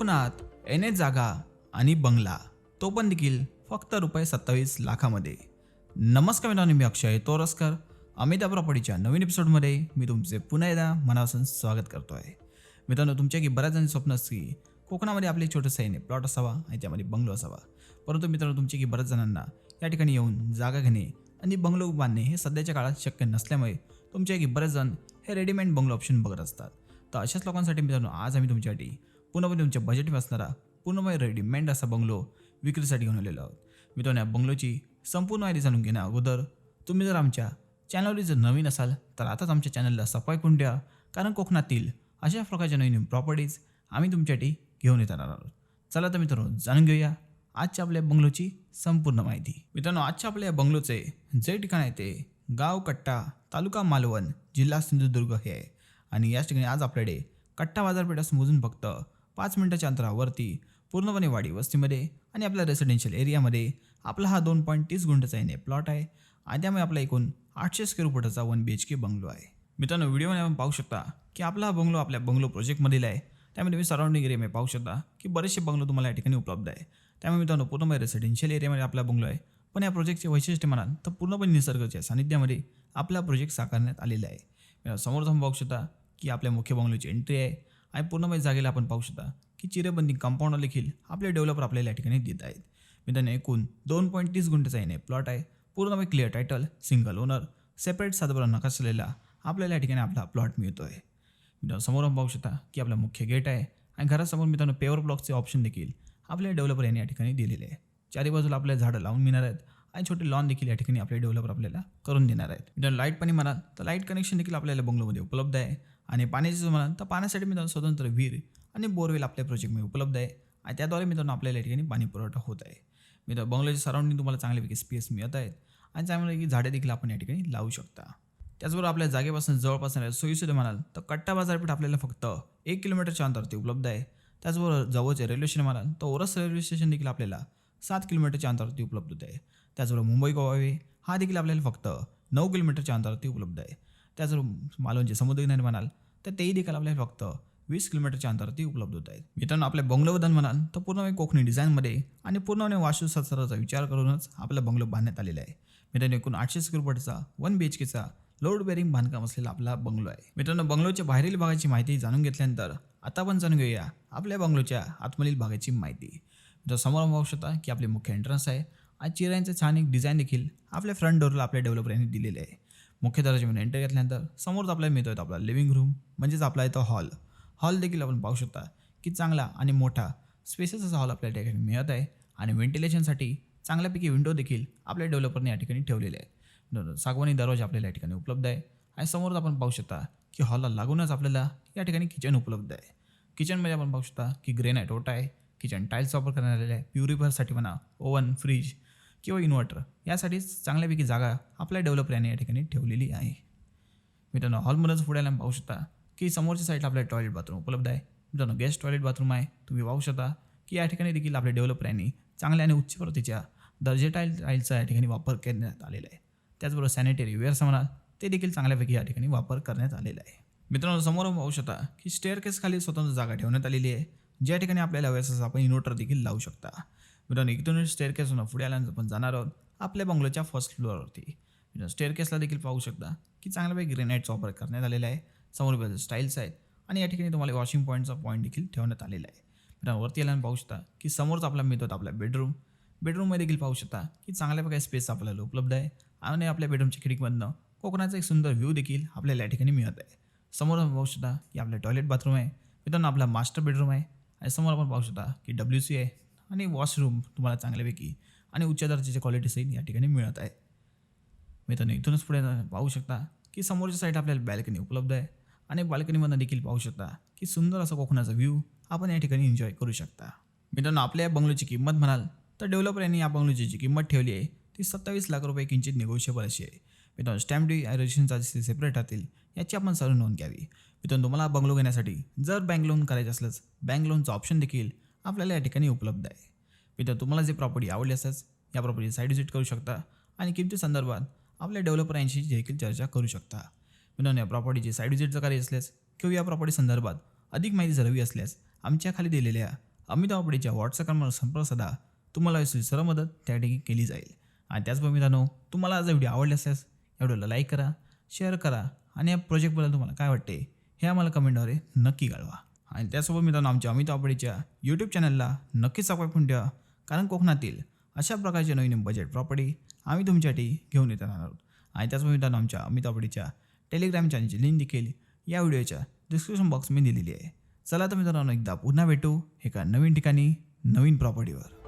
कोकणात N H जागा आणि बंगला. तो पण देखील फक्त रुपये सत्तावीस लाखामध्ये. नमस्कार मित्रांनो मी अक्षय तोरसकर. अमिता प्रॉपर्टीच्या नवीन एपिसोडमध्ये मी तुमचे पुन्हा एकदा मनापासून स्वागत करतो आहे मित्रांनो तुमच्या की बऱ्याच जणांचे स्वप्न असते की कोकणामध्ये आपले छोटंसं येणे प्लॉट असावा आणि त्यामध्ये बंगलो असावा. परंतु मित्रांनो तुमच्या की बऱ्याच जणांना या ठिकाणी येऊन जागा घेणे आणि बंगलो बांधणे हे सध्याच्या काळात शक्य नसल्यामुळे तुमच्या की बरेच जण हे रेडीमेड बंगलो ऑप्शन बघत असतात. तर अशाच लोकांसाठी मित्रांनो आज आम्ही तुमच्यासाठी पूर्णपणे तुमच्या बजेटवर असणारा पूर्णपणे रेडीमेड असा बंगलो विक्रीसाठी घेऊन आलेलो आहोत. मित्रांनो या बंगलोची संपूर्ण माहिती जाणून घेण्या अगोदर तुम्ही जर आमच्या चॅनलवर जर नवीन असाल तर आताच आमच्या चॅनलला सबस्क्राईब करून द्या कारण कोकणातील अशा प्रकारच्या नवीन प्रॉपर्टीज आम्ही तुमच्यासाठी घेऊन येणार आहोत. चला तर मित्रांनो जाणून घेऊया आजच्या आपल्या बंगलोची संपूर्ण माहिती. मित्रांनो आजच्या आपल्या या बंगलोचे जे ठिकाण आहे ते गाव कट्टा तालुका मालवण जिल्हा सिंधुदुर्ग हे आहे. आणि याच ठिकाणी आज आपल्याकडे कट्टा बाजारपेठ असं मोजून फक्त पाच मिनिटाच्या अंतरावरती पूर्णपणे वाडी वस्तीमध्ये आणि आपल्या रेसिडेन्शियल एरियामध्ये आपला हा दोन पॉईंट तीस गुंठचा येणे प्लॉट आहे आणि त्यामुळे आपला एकूण आठशे square फुटाचा one B H K bungalow आहे. मित्रांनो व्हिडिओमध्ये आपण पाहू शकता की आपला हा बंगलो आपल्या बंगलो प्रोजेक्टमधील आहे. त्यामध्ये तुम्ही सराउंडिंग एरियामध्ये पाहू शकता की बरेचसे बंगलो तुम्हाला या ठिकाणी उपलब्ध आहे. त्यामुळे मित्रांनो पूर्णपणे रेसिडेन्शियल एरियामध्ये आपला बंगलो आहे. पण या प्रोजेक्टचे वैशिष्ट्य म्हणाल तर पूर्णपणे निसर्गाच्या सानिध्यामध्ये आपला प्रोजेक्ट साकारण्यात आलेला आहे. समोर तुम्ही पाहू शकता की आपल्या मुख्य बंगलोची एंट्री आहे. आणि पूर्णमय जागेला आपण पाहू शकता की चिरेबंदी कंपाऊंड देखील आपले डेव्हलपर आपल्याला या ठिकाणी देत आहेत. मित्रांनो एकूण दोन पॉईंट तीस गुंठेचा येणे प्लॉट आहे. पूर्णमय clear title single owner separate सातबारा नकाशलेला आपल्याला या ठिकाणी आपला प्लॉट मिळतो आहे मित्रांनो समोर आपण पाहू शकता की आपला मुख्य गेट आहे आणि घरासमोर मित्रांनो पेवर ब्लॉकचे ऑप्शन देखील आपल्या डेव्हलपर यांनी या ठिकाणी दिलेले आहे. चारी बाजूला आपल्या झाडं लावून मिळणार आहेत. आणि छोटे लॉन देखील या ठिकाणी आपले डेव्हलपर आपल्याला करून देणार आहेत. मित्रांनो लाइट पाणी म्हणाल तर लाइट कनेक्शन देखील आपल्याला बंगलोमध्ये उपलब्ध आहे. आणि पाण्याची जर म्हणाल तर पाण्यासाठी मित्रांनो स्वतंत्र विहीर आणि बोरवेल आपल्या प्रोजेक्टमध्ये उपलब्ध आहे. आणि त्याद्वारे मित्रांनो आपल्याला या ठिकाणी पाणी पुरवठा होत आहे. मित्रांनो बंगलोचे सराउंडिंग तुम्हाला चांगल्यापैकी स्पेस मिळत आहेत. आणि त्यामुळे की झाडे देखील आपण या ठिकाणी लावू शकता. त्याचबरोबर आपल्या जागेपासून जवळपास सोयीसुद्धा म्हणाल तर कट्टा बाजारपेठ आपल्याला फक्त एक किलोमीटरच्या अंतरावरती उपलब्ध आहे. त्याचबरोबर जवळचे रेल्वे स्टेशन म्हणाल तर ओरस रेल्वे स्टेशन देखील आपल्याला सात किलोमीटरच्या अंतरावरती उपलब्ध आहे. त्याचबरोबर मुंबई गोवावे हा देखील आपल्याला फक्त नऊ किलोमीटरच्या अंतरावरती उपलब्ध आहे. त्याचबरोबर मालवणचे समुद्रकिनारे म्हणाल तर तेही देखील आपल्याला फक्त वीस किलोमीटरच्या अंतरावरती उपलब्ध होत आहेत. मित्रांनो आपल्या बंगलोबद्दल म्हणाल तर पूर्णपणे कोकणी डिझाईनमध्ये आणि पूर्णपणे वास्तुशास्त्राचा विचार करूनच आपला बंगलो बांधण्यात आलेला आहे. मित्रांनो एकूण आठशे स्क्वेअर फुटचा वन बी एच केचा लोड बेरिंग बांधकाम असलेला आपला बंगलो आहे. मित्रांनो बंगलोच्या बाहेरील भागाची माहिती जाणून घेतल्यानंतर आता आपण जाणून घेऊया आपल्या बंगलोच्या आतमधील भागाची माहिती. जर समोर पाहू शकता की आपले मुख्य एंट्रन्स आहे. आणि चिऱ्यांचे छान एक डिझाईन देखील आपल्या फ्रंट डोरला आपल्या डेव्हलपर यांनी दिलेले आहे. मुख्य दर्जामध्ये एंटर घेतल्यानंतर समोरच आपल्याला मिळतो आपला लिव्हिंग रूम म्हणजेच आपला येतो हॉल हॉल देखील आपण पाहू शकता की चांगला आणि मोठा स्पेसेस असा हॉल आपल्या ठिकाणी मिळत आहे. आणि व्हेंटिलेशनसाठी चांगल्यापैकी विंडो देखील आपल्या डेव्हलपरने या ठिकाणी ठेवलेले आहेत सागवानी दरवाजा आपल्याला या ठिकाणी उपलब्ध आहे. आणि समोरच आपण पाहू शकता की हॉलला लागूनच आपल्याला या ठिकाणी किचन उपलब्ध आहे. किचनमध्ये आपण पाहू शकता की ग्रेनाईट ओटा आहे. किचन टाईल्स वापर करण्यात आलेला आहे प्युरिफरसाठी म्हणा ओव्हन फ्रीज किंवा इन्व्हर्टर यासाठीच चांगल्यापैकी जागा आपल्या डेव्हलपर यांनी या ठिकाणी ठेवलेली आहे. मित्रांनो हॉलमधूनच पुढे आल्यानं पाहू शकता की समोरच्या साईडला आपल्या टॉयलेट बाथरूम उपलब्ध आहे. मित्रांनो गेस्ट टॉयलेट बाथरूम आहे. तुम्ही पाहू शकता की या ठिकाणी देखील आपल्या डेव्हलपर यांनी चांगल्या आणि उच्च प्रतीच्या दर्जे टाईल टाईलचा या ठिकाणी वापर करण्यात आलेला आहे. त्याचबरोबर सॅनिटरी वेअर्स म्हणा ते देखील चांगल्यापैकी या ठिकाणी वापर करण्यात आलेला आहे. मित्रांनो समोर पाहू शकता की स्टेअरकेस खाली स्वतंत्र जागा ठेवण्यात आलेली आहे. ज्या ठिकाणी आपल्याला व्यवस्था आपण इन्व्हर्टर देखील लावू शकता. मित्रांनो इथून स्टेअर केसनं पुढे आल्यानंतर आपण जाणार आहोत आपल्या बंगलोच्या फर्स्ट फ्लोअरवरती स्टेअर केसला देखील पाहू शकता की चांगल्यापैकी ग्रेनाईटचा वापर करण्यात आलेला आहे. समोर बाजू स्टाईल्स आहेत आणि या ठिकाणी तुम्हाला वॉशिंग पॉईंटचा पॉईंट देखील ठेवण्यात आलेला आहे. मित्रांनो वरती आल्यानं पाहू शकता की समोरच आपला मिळतो आपला बेडरूम बेडरूममध्ये देखील पाहू शकता की चांगल्या प्रकारे स्पेस आपल्याला उपलब्ध आहे आणि आपल्या बेडरूमच्या खिडकीमधनं कोकणाचा एक सुंदर व्ह्यू देखील आपल्याला या ठिकाणी मिळत आहे. समोर आपण पाहू शकता की आपलं टॉयलेट बाथरूम आहे. मित्रांनो आपला मास्टर बेडरूम आहे. आणि समोर आपण पाहू शकता की डब्ल्यू सी आहे आणि वॉशरूम तुम्हाला चांगल्यापैकी आणि उच्च दर्जाचे क्वालिटी सही या ठिकाणी मिळत आहे. मित्रांनो इथूनच पुढे पाहू शकता की समोरच्या साईड आपल्याला बॅल्कनी उपलब्ध आहे आणि बाल्कनीमधनं देखील पाहू शकता की सुंदर असा कोकणाचा व्ह्यू आपण या ठिकाणी एन्जॉय करू शकता. मित्रांनो आपल्या या बंगलोची किंमत म्हणाल तर डेव्हलपर यांनी या बंगलोची जी किंमत ठेवली आहे ती सत्तावीस लाख रुपये किंचित निगोशिएबल अशी आहे. मित्रांनो stamp duty registration charges separate राहतील याची आपण सर्व नोंद घ्यावी. मित्रांनो तुम्हाला बंगलो घेण्यासाठी जर बँक लोन करायचं असल्यास बँक लोनचं ऑप्शन देखील आपल्याला या ठिकाणी उपलब्ध आहे. मित्रांनो तुम्हाला जे प्रॉपर्टी आवडली असल्यास या प्रॉपर्टी साईड विजिट करू शकता आणि किमती संदर्भात आपल्या डेव्हलपरांशी देखील चर्चा करू शकता. मित्रांनो या प्रॉपर्टीची साईड विजिट जर करायची असल्यास किंवा या प्रॉपर्टी संदर्भात अधिक माहिती जर हवी असल्यास आमच्या खाली दिलेल्या अमित आवडीच्या व्हॉट्सअप क्रमांकावर संपर्क साधा तुम्हाला सर्व मदत त्या ठिकाणी केली जाईल. आणि त्याचबरोबर मित्रांनो तुम्हाला जर व्हिडिओ आवडला असल्यास व्हिडिओला लाईक करा शेअर करा आणि या प्रोजेक्टबद्दल तुम्हाला काय वाटते हे आम्हाला कमेंटद्वारे नक्की कळवा. आणि त्यासोबत मित्रांनो आमच्या अमित आवडीच्या यूट्यूब चॅनलला नक्कीच सबस्क्राईब करून ठेवा कारण कोकणातील अशा प्रकारचे नवीन बजेट प्रॉपर्टी आम्ही तुमच्यासाठी घेऊन येत राहणार आहोत. आणि त्याचबरोबर मित्रांनो आमच्या अमित आवडीच्या टेलिग्राम चॅनलची लिंक देखील या व्हिडिओच्या डिस्क्रिप्शन बॉक्समध्ये दिलेली आहे. चला तर मित्रांनो एकदा पुन्हा भेटू एका नवीन ठिकाणी नवीन प्रॉपर्टीवर